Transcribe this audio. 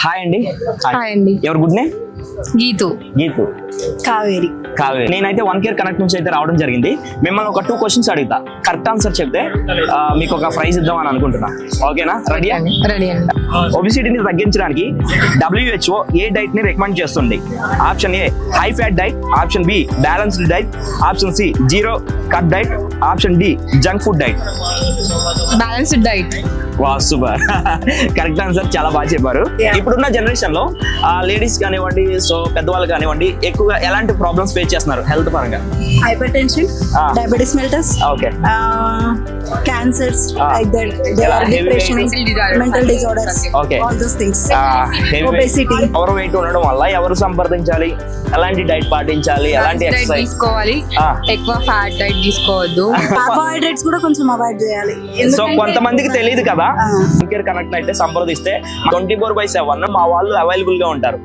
Hi అండి. Hi అండి. ఎవరు గుడ్ నే గీతు. గీతు. కావేరి. కావే నేనైతే వన్ కేర్ కనెక్ట్ నుంచి అయితే రావడం జరిగింది. మిమ్మల్ని ఒక టూ క్వశ్చన్స్ అడుగుతా. కరెక్ట్ ఆన్సర్ చెప్తే మీకు ఒక ప్రైజ్ ఇద్దాం అని అనుకుంటున్నా. ఓకేనా రెడీ రెడీ అండి. ఒబిసిటీని తగ్గించడానికి డబ్ల్యూహెచ్ఓ ఏ డైట్ని రికమెండ్ చేస్తుంది? Option A high fat diet option B balanced diet option C zero cut diet option D junk food diet balanced diet వా సూపర్ కరెక్ట్ ఆన్సర్ చాలా బాగా చెప్పారు. ఇప్పుడున్న జనరేషన్లో లేడీస్ కానివ్వండి సో పెద్దవాళ్ళు కానివ్వండి ఎక్కువగా ఎలాంటి ప్రాబ్లమ్స్ ఫేస్ చేస్తున్నారు హెల్త్ పరంగా hypertension. Diabetes mellitus okay cancers. Like that they Yeah, are heavy depression. Mental disorders Okay. All those things Obesity. Overweight ఉండడం వల్ల ఎవరు సంప్రదించాలి ఎలాంటి డైట్ పాటించాలి ఎలాంటి ఎక్సర్సైజ్ తీసుకోవాలి. ఎక్కువ ఫ్యాట్ డైట్ తీసుకోవద్దు కార్బోహైడ్రేట్స్ కూడా కొంచెం అవాయిడ్ చేయాలి సో కొంతమందికి తెలియదు కదా Ah. కేర్ కనెక్ట్ అయితే సంప్రదిస్తే ట్వంటీ ఫోర్ బై సెవెన్ మా వాళ్ళు అవైలబుల్గా ఉంటారు